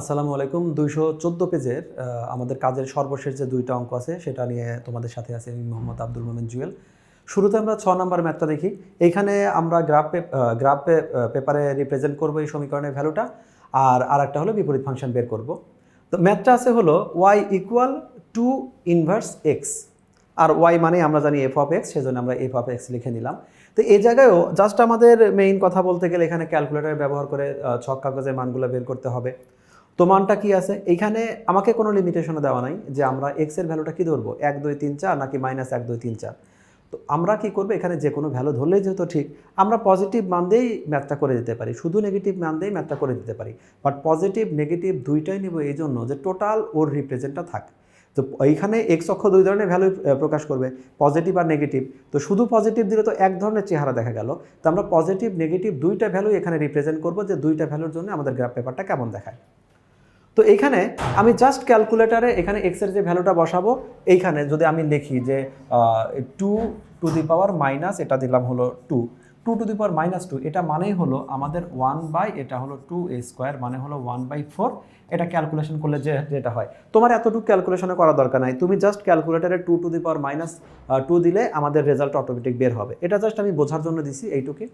আসসালামু আলাইকুম। দুইশো চোদ্দ পেজের আমাদের কাজের সর্বশেষ যে দুইটা অঙ্ক আছে, সেটা নিয়ে তোমাদের সাথে আছে আমি মোহাম্মদ আব্দুল মোমেন জুয়েল। শুরুতে আমরা ছ নম্বর ম্যাথটা দেখি। এইখানে আমরা গ্রাফ গ্রাফ পেপারে রিপ্রেজেন্ট করব এই সমীকরণের ভ্যালুটা আর আরেকটা হলো বিপরীত ফাংশন বের করব। তো ম্যাথটা আছে হলো y equal to inverse x R Y মানে আমরা জানি এফ অফ এক্স সেজন্য আমরা এফ অফ এক্স লিখে নিলাম। তো এই জায়গায়ও জাস্ট আমাদের মেইন কথা বলতে গেলে এখানে ক্যালকুলেটর ব্যবহার করে ছক কাগজের মানগুলো বের করতে হবে। তো মানটা কি আছে? এইখানে আমাকে কোনো লিমিটেশনও দেওয়া নাই যে আমরা এক্সের ভ্যালুটা কি ধরবো? এক, দুই, তিন, চার নাকি মাইনাস এক, দুই, তিন, চার? তো আমরা কি করব? এখানে যে কোনো ভ্যালু ধরলেই যেহেতু ঠিক, আমরা পজিটিভ মান দিয়েই ম্যাথটা করে দিতে পারি। শুধু নেগেটিভ মান দিয়েই ম্যাথটা করে দিতে পারি। বাট পজিটিভ নেগেটিভ দুইটাই নেব এই জন্য যে টোটাল ওর রিপ্রেজেন্টটা থাক। তো এইখানে এক্স অক্ষ দুই ধরনের ভ্যালু প্রকাশ করবে পজিটিভ আর নেগেটিভ তো শুধু পজিটিভ দিলে তো এক ধরনের চেহারা দেখা গেল। তো আমরা পজিটিভ নেগেটিভ দুইটা ভ্যালু এখানে রিপ্রেজেন্ট করব যে দুইটা ভ্যালুর জন্য আমাদের গ্রাফ পেপারটা কেমন দেখায়। তো এইখানে আমি জাস্ট ক্যালকুলেটারে এখানে এক্সের যে ভ্যালুটা বসাবো, এইখানে যদি আমি লিখি যে two to the power minus এটা দিলাম হলো two two to the power minus two এটা মানেই হলো আমাদের ওয়ান বাই এটা হলো টু এ স্কোয়ার মানে হলো ওয়ান বাই ফোর এটা ক্যালকুলেশন করলে যে, যেটা হয়। তোমার এতটুকু ক্যালকুলেশনে করা দরকার নাই। তুমি জাস্ট ক্যালকুলেটারে two to the power minus two দিলে আমাদের রেজাল্ট অটোমেটিক বের হবে। এটা জাস্ট আমি বোঝার জন্য দিছি, এইটুকুই।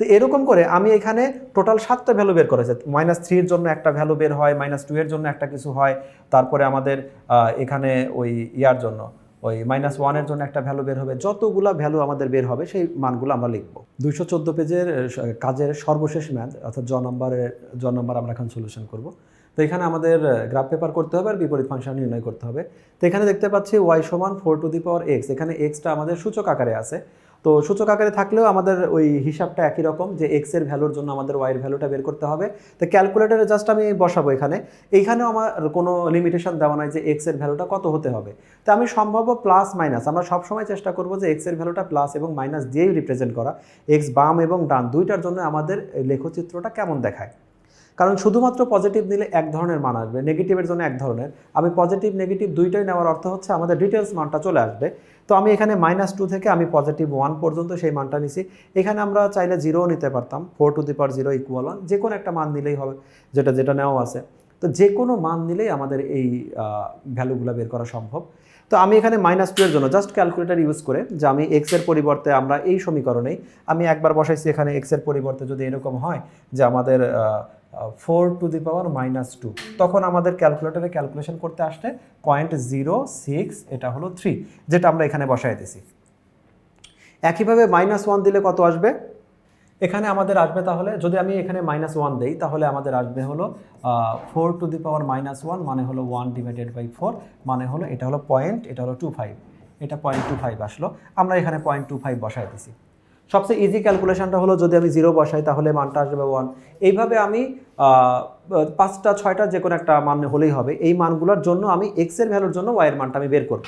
তো এরকম করে আমি এখানে টোটাল সাতটা ভ্যালু বের করেছে। মাইনাস থ্রির জন্য একটা ভ্যালু বের হয় মাইনাস টু এর জন্য একটা কিছু হয়, তারপরে আমাদের এখানে ওই ইয়ার জন্য, ওই মাইনাস ওয়ানের জন্য একটা ভ্যালু বের হবে। যতগুলা ভ্যালু আমাদের বের হবে, সেই মানগুলো আমরা লিখব। দুইশো চোদ্দ পেজের কাজের সর্বশেষ ম্যাথ অর্থাৎ জ নম্বরের জ নম্বর আমরা এখন সলিউশন করব। তো এখানে আমাদের গ্রাফ পেপার করতে হবে আর বিপরীত ফাংশন নির্ণয় করতে হবে। তো এখানে দেখতে পাচ্ছি ওয়াই সমান four to the power x এখানে এক্সটা আমাদের সূচক আকারে আছে। তো সূচক আকারে থাকলেও আমাদের ওই হিসাবটা একই রকম যে এক্সের ভ্যালুর জন্য আমাদের ওয়াই এর ভ্যালুটা বের করতে হবে। তো ক্যালকুলেটারে জাস্ট আমি বসাবো এখানে। এইখানেও আমার কোনো লিমিটেশন দেওয়া নাই যে এক্সের ভ্যালুটা কত হতে হবে। তো আমি সম্ভাব্য প্লাস মাইনাস আমরা সবসময় চেষ্টা করব যে এক্সের ভ্যালুটা প্লাস এবং মাইনাস দিয়েই রিপ্রেজেন্ট করা। এক্স বাম এবং ডান, দুইটার জন্য আমাদের লেখচিত্রটা কেমন দেখায়? কারণ শুধুমাত্র পজিটিভ নিলে এক ধরনের মান আসবে নেগেটিভের জন্য এক ধরনের। আমি পজিটিভ নেগেটিভ দুইটাই নেওয়ার অর্থ হচ্ছে আমাদের ডিটেলস মানটা চলে আসবে। তো আমি এখানে মাইনাস টু থেকে আমি পজিটিভ ওয়ান পর্যন্ত সেই মানটা নিছি। এখানে আমরা চাইলে জিরোও নিতে পারতাম four to the power zero equal one যে কোনো একটা মান নিলেই হবে, যেটা যেটা নেওয়া আছে। তো যে কোনো মান নিলেই আমাদের এই ভ্যালুগুলো বের করা সম্ভব। তো আমি এখানে মাইনাস টু এর জন্য জাস্ট ক্যালকুলেটার ইউজ করে যে আমি এক্সের পরিবর্তে আমরা এই সমীকরণেই আমি একবার বসাইছি এখানে এক্সের পরিবর্তে যদি এরকম হয় যে আমাদের four to the power minus two. তখন আমাদের ক্যালকুলেটারে ক্যালকুলেশন করতে আসলে পয়েন্ট জিরো সিক্স, এটা হলো থ্রি, যেটা আমরা এখানে বসাই দিছি। একইভাবে মাইনাস ওয়ান দিলে কত আসবে? এখানে আমাদের আসবে তাহলে, যদি আমি এখানে মাইনাস ওয়ান দিই, তাহলে আমাদের আসবে হলো four to the power minus one মানে হলো ওয়ান ডিভাইডেড বাই ফোর মানে হলো এটা হলো পয়েন্ট, এটা হলো টু ফাইভ। এটা পয়েন্ট টু ফাইভ আসলো। আমরা এখানে পয়েন্ট টু ফাইভ বসাই দিছি। সবচেয়ে ইজি ক্যালকুলেশনটা হলো যদি আমি জিরো বসাই, তাহলে মানটা আসবে ওয়ান এইভাবে আমি পাঁচটা, ছয়টা যে কোনো একটা মান হলেই হবে। এই মানগুলোর জন্য আমি এক্সের ভ্যালুর জন্য ওয়াইয়ের মানটা আমি বের করব।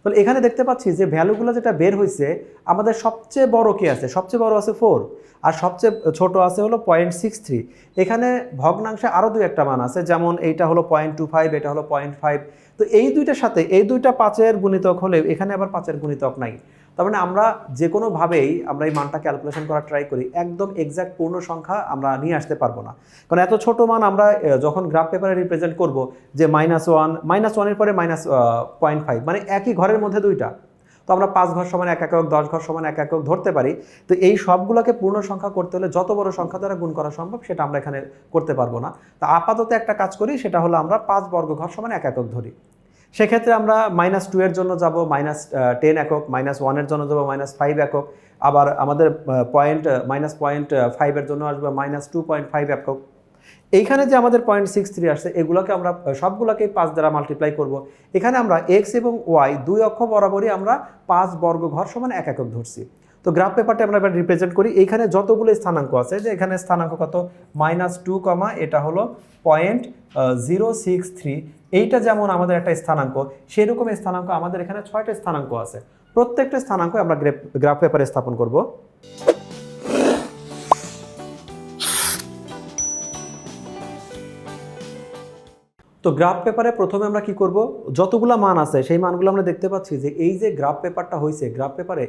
তাহলে এখানে দেখতে পাচ্ছি যে ভ্যালুগুলো যেটা বের হয়েছে, আমাদের সবচেয়ে বড় কি আছে? সবচেয়ে বড় আছে ফোর আর সবচেয়ে ছোট আছে হলো পয়েন্ট সিক্স থ্রি এখানে ভগ্নাংশে আরও দুই একটা মান আছে, যেমন এইটা হলো পয়েন্ট টু ফাইভ এটা হলো পয়েন্ট ফাইভ তো এই দুইটার সাথে, এই দুইটা পাঁচের গুণিতক হলে, এখানে আবার পাঁচের গুণিতক নাই। তার মানে আমরা যে কোনোভাবেই আমরা এই মানটা ক্যালকুলেশন করার ট্রাই করি, একদম এক্স্যাক্ট পূর্ণ সংখ্যা আমরা নিয়ে আসতে পারব না। কারণ এত ছোট মান আমরা যখন গ্রাফ পেপারে রিপ্রেজেন্ট করব যে মাইনাস ওয়ান মাইনাস ওয়ানের পরে মাইনাস পয়েন্ট ফাইভ মানে একই ঘরের মধ্যে দুইটা। তো আমরা পাঁচ ঘর সমান এক একক দশ ঘর সমান এক একক ধরতে পারি। তো এই সবগুলোকে পূর্ণ সংখ্যা করতে হলে যত বড় সংখ্যা দ্বারা গুণ করা সম্ভব সেটা আমরা এখানে করতে পারব না। তো আপাতত একটা কাজ করি, সেটা হলো আমরা পাঁচ বর্গ ঘর সমান এক একক ধরি। সেক্ষেত্রে আমরা মাইনাস টু এর জন্য যাব মাইনাস টেন একক মাইনাস ওয়ানের জন্য যাব মাইনাস ফাইভ একক। আবার আমাদের পয়েন্ট মাইনাস পয়েন্ট ফাইভের জন্য আসবে মাইনাস টু পয়েন্ট ফাইভ একক। এইখানে যে আমাদের পয়েন্ট সিক্স থ্রি আসছে এগুলোকে আমরা আহ, সবগুলোকেই পাঁচ দ্বারা মাল্টিপ্লাই করব। এখানে আমরা এক্স এবং ওয়াই দুই অক্ষ বরাবরই আমরা পাঁচ বর্গ ঘর সমান এক একক ধরছি। তো গ্রাফ পেপারটা আমরা এবার রিপ্রেজেন্ট করি। এইখানে যতগুলো স্থানাঙ্ক আছে যে এখানে স্থানাঙ্ক কত? মাইনাস টু কমা এটা হলো পয়েন্ট জিরো সিক্স থ্রি এইটা যেমন আমাদের একটা স্থানাঙ্ক, সেরকম স্থানাঙ্ক আমাদের এখানে ছয়টা স্থানাঙ্ক আছে। প্রত্যেকটা স্থানাঙ্ক আমরা গ্রাফ পেপারে স্থাপন করব। তো গ্রাফ পেপারে প্রথমে আমরা কি করব? যতগুলো মান আছে, সেই মানগুলো আমরা দেখতে পাচ্ছি যে এই যে গ্রাফ পেপারটা হয়েছে গ্রাফ পেপারে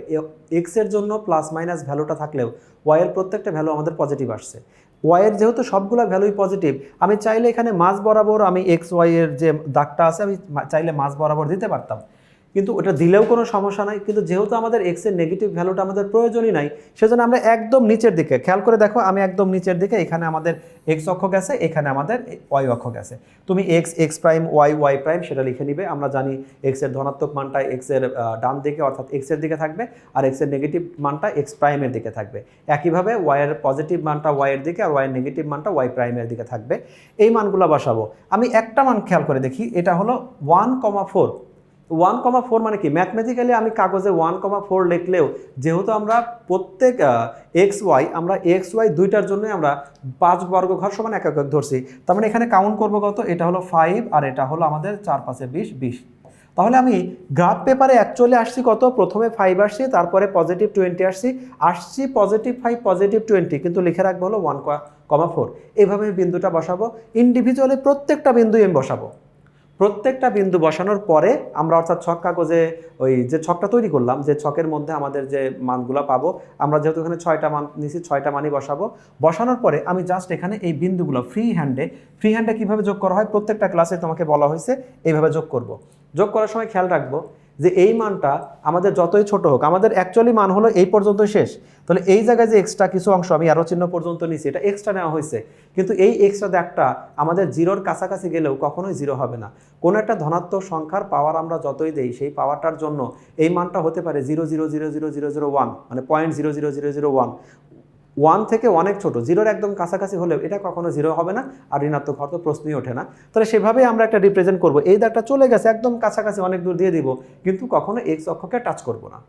এক্সের জন্য প্লাস মাইনাস ভ্যালুটা থাকলেও ওয়াই এর প্রত্যেকটা ভ্যালু আমাদের পজিটিভ আসছে। ওয়াইয়ের যেহেতু সবগুলো ভ্যালুই পজিটিভ আমি চাইলে এখানে মাছ বরাবর আমি এক্স ওয়াইয়ের যে দাগটা আছে, আমি চাইলে মাছ বরাবর দিতে পারতাম। কিন্তু ওটা দিলেও কোনো সমস্যা নাই, কিন্তু যেহেতু আমাদের এক্সের নেগেটিভ ভ্যালুটা আমাদের প্রয়োজনই নাই, সেজন্য আমরা একদম নিচের দিকে, খেয়াল করে দেখো আমি একদম নিচের দিকে, এখানে আমাদের এক্স অক্ষ গেছে, এখানে আমাদের ওয়াই অক্ষ গেছে। তুমি x x prime y y prime সেটা লিখে নিবে, আমরা জানি এক্সের ধনাত্মক মানটা এক্সের ডান দিকে অর্থাৎ এক্সের দিকে থাকবে, আর এক্সের নেগেটিভ মানটা এক্স প্রাইমের দিকে থাকবে। একইভাবে ওয়াইয়ের পজিটিভ মানটা ওয়াইয়ের দিকে, আর ওয়াইয়ের নেগেটিভ মানটা ওয়াই প্রাইমের দিকে থাকবে। এই মানগুলো বসাবো। আমি একটা মান খেয়াল করে দেখি, এটা হলো one comma four one comma four মানে কি? ম্যাথমেটিক্যালি আমি কাগজে ওয়ান কমা ফোর লিখলেও যেহেতু আমরা প্রত্যেক এক্স ওয়াই আমরা এক্স ওয়াই দুইটার জন্য আমরা পাঁচ বর্গ ঘর সমান এক একক ধরছি। তার মানে এখানে কাউন্ট করব কত? এটা হলো ফাইভ আর এটা হলো আমাদের চার পাঁচে বিশ বিশ। তাহলে আমি গ্রাফ পেপারে অ্যাকচুয়ালি আসছি কত? প্রথমে ফাইভ আসছি, তারপরে পজিটিভ টোয়েন্টি আসছি। আসছি পজিটিভ ফাইভ পজিটিভ টোয়েন্টি কিন্তু লিখে রাখব হলো ওয়ান কমা ফোর এভাবে বিন্দুটা বসাবো। ইন্ডিভিজুয়ালি প্রত্যেকটা বিন্দুই আমি বসাবো। প্রত্যেকটা বিন্দু বসানোর পরে আমরা অর্থাৎ ছক কাগজে ওই যে ছকটা তৈরি করলাম, যে ছকের মধ্যে আমাদের যে মানগুলো পাবো, আমরা যেহেতু এখানে ছয়টা মান নিছি, ছয়টা মানই বসাবো বসানোর পরে আমি জাস্ট এখানে এই বিন্দুগুলো ফ্রি হ্যান্ডে ফ্রি হ্যান্ডে কীভাবে যোগ করা হয় প্রত্যেকটা ক্লাসে তোমাকে বলা হয়েছে, এইভাবে যোগ করব। যোগ করার সময় খেয়াল রাখব যে এই মানটা আমাদের যতই ছোট হোক, আমাদের অ্যাকচুয়ালি মান হলো এই পর্যন্ত শেষ। তাহলে এই জায়গায় যে এক্সট্রা কিছু অংশ আমি আরও চিহ্ন পর্যন্ত নিছি, এটা এক্সট্রা নেওয়া হয়েছে। কিন্তু এই এক্সট্রা দাগটা আমাদের জিরোর কাছাকাছি গেলেও কখনোই জিরো হবে না। কোনো একটা ধনাত্মক সংখ্যার পাওয়ার আমরা যতই দেই, সেই পাওয়ারটার জন্য এই মানটা হতে পারে zero zero zero zero zero zero one মানে point zero zero zero zero one one থেকে অনেক ছোট জিরোর একদম কাছাকাছি হলেও এটা কখনো জিরো হবে না, আর ঋণাত্মক হওয়ার তো প্রশ্নই ওঠে না। তাহলে সেভাবেই আমরা একটা রিপ্রেজেন্ট করব। এই দাগটা চলে গেছে, একদম কাছাকাছি, অনেক দূর দিয়ে দিব, কিন্তু কখনো এক্স অক্ষকে টাচ করব না।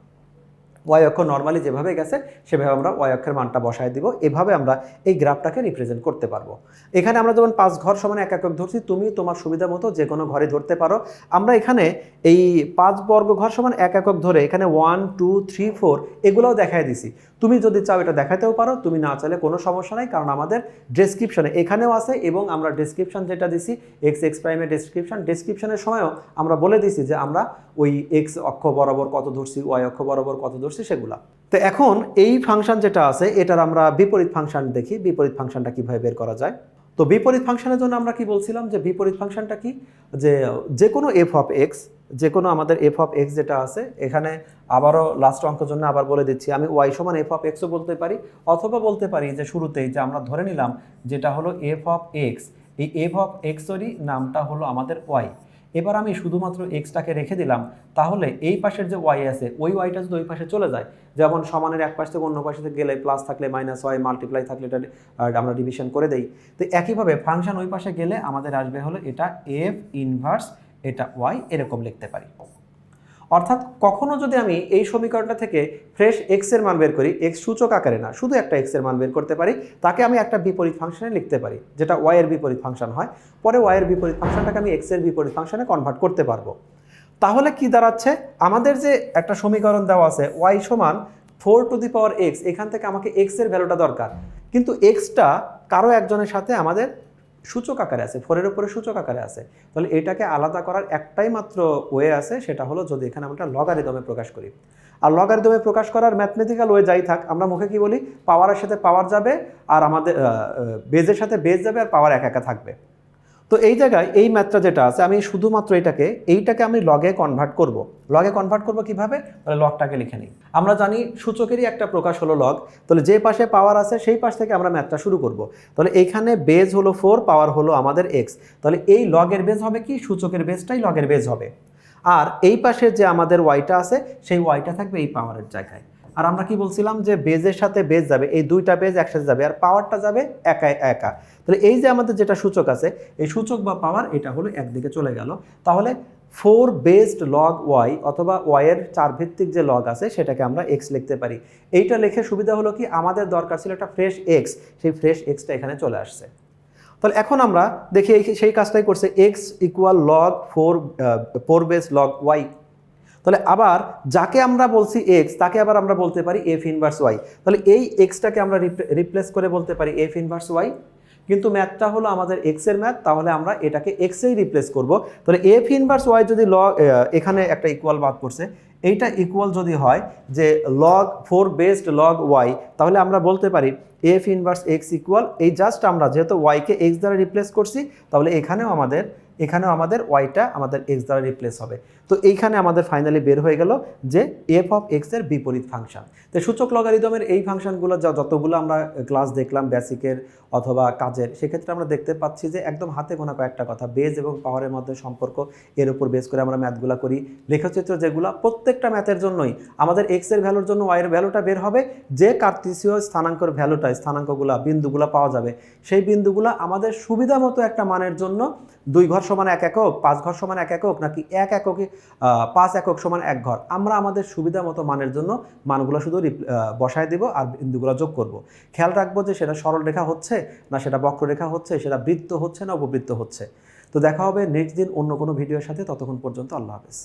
ওয়াই অক্ষ নর্মালি যেভাবে গেছে, সেভাবে আমরা ওয়াই অক্ষের মানটা বসায় দিব। এভাবে আমরা এই গ্রাফটাকে রিপ্রেজেন্ট করতে পারব। এখানে আমরা যেমন পাঁচ ঘর সমান এক একক ধরছি, তুমি তোমার সুবিধা মতো যে কোনো ঘরে ধরতে পারো। আমরা এখানে এই পাঁচ বর্গ ঘর সমান এক একক ধরে এখানে ওয়ান টু থ্রি ফোর এগুলোও দেখায় দিছি। তুমি যদি চাও এটা দেখাতেও পারো, তুমি না চাইলে কোনো সমস্যা নাই, কারণ আমাদের ডেসক্রিপশনে এখানেও আছে এবং আমরা ডেসক্রিপশন যেটা দিছি এক্স এক্স প্রাইমের ডেসক্রিপশন ডেসক্রিপশনের সময়ও আমরা বলে দিছি যে আমরা ওই এক্স অক্ষ বরাবর কত ধরছি ওয়াই অক্ষ বরাবর কত ধরছি। সেগুলা। তো এখন এই ফাংশন যেটা আছে, এটার আমরা বিপরীত ফাংশন দেখি, বিপরীত ফাংশনটা কীভাবে বের করা যায়? তো বিপরীত ফাংশনের জন্য আমরা কি বলছিলাম যে বিপরীত ফাংশনটা কি? যে যে কোনো এফ অফ এক্স যে কোনো আমাদের এফ অফ এক্স যেটা আছে, এখানে আবারও লাস্ট অঙ্কের জন্য আবার বলে দিচ্ছি, আমি ওয়াই সমান এফ অফ এক্সও বলতে পারি, অথবা বলতে পারি যে শুরুতেই যে আমরা ধরে নিলাম, যেটা হলো এফ অফ এক্স এই এফ অফ এক্সেরই নামটা হলো আমাদের ওয়াই এবার আমি শুধুমাত্র এক্সটাকে রেখে দিলাম, তাহলে এই পাশের যে ওয়াই আছে, ওই ওয়াইটা যদি ওই পাশে চলে যায়, যেমন সমানের এক পাশ থেকে অন্য পাশে গেলে প্লাস থাকলে মাইনাস ওয়াই মাল্টিপ্লাই থাকলে এটা আমরা ডিভিশন করে দেই। তো একইভাবে ফাংশন ওই পাশে গেলে আমাদের আসবে হলো এটা এফ ইনভার্স এটা ওয়াই এরকম লিখতে পারি। অর্থাৎ কখনো যদি আমি এই সমীকরণটা থেকে ফ্রেশ এক্সের মান বের করি এক্স সূচক আকারে না, শুধু একটা এক্সের মান বের করতে পারি, তাকে আমি একটা বিপরীত ফাংশনে লিখতে পারি, যেটা ওয়াই এর বিপরীত ফাংশন হয়। পরে ওয়াই এর বিপরীত ফাংশনটাকে আমি এক্সের বিপরীত ফাংশনে কনভার্ট করতে পারব। তাহলে কি দাঁড়াচ্ছে? আমাদের যে একটা সমীকরণ দেওয়া আছে ওয়াই সমান four to the power x এখান থেকে আমাকে এক্সের ভ্যালুটা দরকার। কিন্তু এক্সটা কারও একজনের সাথে আমাদের সূচক আকারে আছে ফোরের উপরে সূচক আকারে আছে। তাহলে এটাকে আলাদা করার একটাই মাত্র ওয়ে আছে, সেটা হলো যদি এখানে আমরা লগারিদমে প্রকাশ করি। আর লগারিদমে প্রকাশ করার ম্যাথমেটিক্যাল ওয়ে যাই থাক, আমরা মুখে কি বলি? পাওয়ারের সাথে পাওয়ার যাবে, আর আমাদের বেজের সাথে বেজ যাবে, আর পাওয়ার একা একা থাকবে। তো এই জায়গায় এই ম্যাথটা যেটা আছে, আমি শুধুমাত্র এটাকে, এইটাকে আমি লগে কনভার্ট করব। লগে কনভার্ট করব কীভাবে? তাহলে লগটাকে লিখে নিই। আমরা জানি সূচকেরই একটা প্রকাশ হলো লগ তাহলে যে পাশে পাওয়ার আছে, সেই পাশ থেকে আমরা ম্যাথটা শুরু করব। তাহলে এইখানে বেজ হলো ফোর পাওয়ার হলো আমাদের এক্স তাহলে এই লগের বেজ হবে কি? সূচকের বেজটাই লগের বেজ হবে। আর এই পাশে যে আমাদের ওয়াইটা আছে, সেই ওয়াইটা থাকবে এই পাওয়ারের জায়গায়। আর আমরা কি বলছিলাম যে বেজের সাথে বেজ যাবে। এই দুইটা বেজ একসাথে যাবে। আর পাওয়ারটা যাবে একা একা। তাহলে এই যে আমাদের যেটা সূচক আছে, এই সূচক বা পাওয়ার এটা হলো একদিকে চলে গেল। তাহলে ফোর বেসড লগ ওয়াই অথবা ওয়াইয়ের চার ভিত্তিক যে লগ আছে, সেটাকে আমরা এক্স লিখতে পারি। এইটা লেখে সুবিধা হলো কি, আমাদের দরকার ছিল একটা ফ্রেশ এক্স সেই ফ্রেশ এক্সটা এখানে চলে আসছে। তাহলে এখন আমরা দেখি এই- সেই কাজটাই করছে x equal log four four base log y তাহলে আবার যাকে আমরা বলছি এক্স তাকে আবার আমরা বলতে পারি এফ ইনভার্স ওয়াই তাহলে এই এক্সটাকে আমরা রিপ্লেস করে বলতে পারি এফ ইনভার্স ওয়াই কিন্তু ম্যাথটা হলো আমাদের এক্সের ম্যাথ, তাহলে আমরা এটাকে এক্সেই রিপ্লেস করব। তাহলে এফ ইনভার্স ওয়াই যদি লগ এখানে একটা ইকুয়াল বাদ করছে এইটা ইকুয়াল যদি হয় যে log four based log y তাহলে আমরা বলতে পারি এফ ইনভার্স এক্স ইকুয়াল এই জাস্ট আমরা যেহেতু ওয়াইকে এক্স দ্বারা রিপ্লেস করছি, তাহলে এখানেও আমাদের এখানেও আমাদের ওয়াইটা আমাদের এক্স দ্বারা রিপ্লেস হবে। তো এইখানে আমাদের ফাইনালি বের হয়ে গেল যে এফ অফ এক্সের বিপরীত ফাংশন তো সূচক লগারিদমের এই ফাংশনগুলো যা যতগুলো আমরা ক্লাস দেখলাম বেসিকের অথবা কাজের, সেক্ষেত্রে আমরা দেখতে পাচ্ছি যে একদম হাতে গোনা কয়েকটা কথা বেজ এবং পাওয়ারের মধ্যে সম্পর্ক, এর উপর বেস করে আমরা ম্যাথগুলো করি। লেখচিত্র যেগুলো প্রত্যেকটা ম্যাথের জন্যই, আমাদের এক্সের ভ্যালুর জন্য ওয়াই এর ভ্যালুটা বের হবে, যে কার্তিসীয় স্থানাঙ্কর ভ্যালুটা স্থানাঙ্কগুলা, বিন্দুগুলা পাওয়া যাবে, সেই বিন্দুগুলা আমাদের সুবিধা মতো একটা মানের জন্য দুই ঘর সমান এক একক, পাঁচ ঘর সমান এক একক, নাকি এক এককে পাঁচ একক সমান এক ঘর। আমরা আমাদের সুবিধা মতো মানের জন্য মানগুলো শুধু বসায় দিব আর বিন্দুগুলো যোগ করব। খেয়াল রাখব যে সেটা সরল রেখা হচ্ছে না সেটা বক্ররেখা হচ্ছে, সেটা বৃত্ত হচ্ছে না উপবৃত্ত হচ্ছে। তো দেখা হবে নেক্সট দিন অন্য কোনো ভিডিওর সাথে। ততক্ষণ পর্যন্ত আল্লাহ হাফেজ।